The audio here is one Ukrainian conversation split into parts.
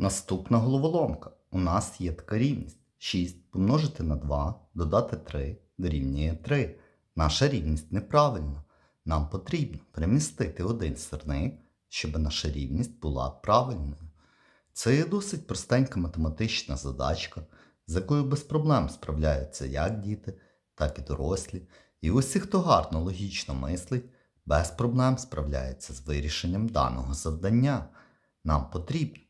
Наступна головоломка. У нас є така рівність. 6 помножити на 2, додати 3 дорівнює 3. Наша рівність неправильна. Нам потрібно перемістити один сирник, щоб наша рівність була правильною. Це є досить простенька математична задачка, з якою без проблем справляються як діти, так і дорослі. І усі, хто гарно логічно мислить, без проблем справляється з вирішенням даного завдання. Нам потрібно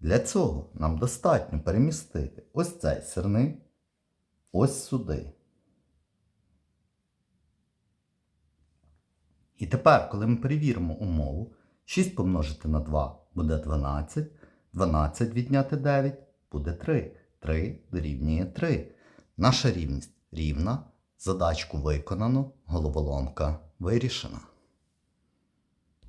Для цього нам достатньо перемістити ось цей сирник ось сюди. І тепер, коли ми перевіримо умову, 6 помножити на 2 буде 12, 12 відняти 9 буде 3. 3 дорівнює 3. Наша рівність рівна. Задачку виконано, головоломка вирішена.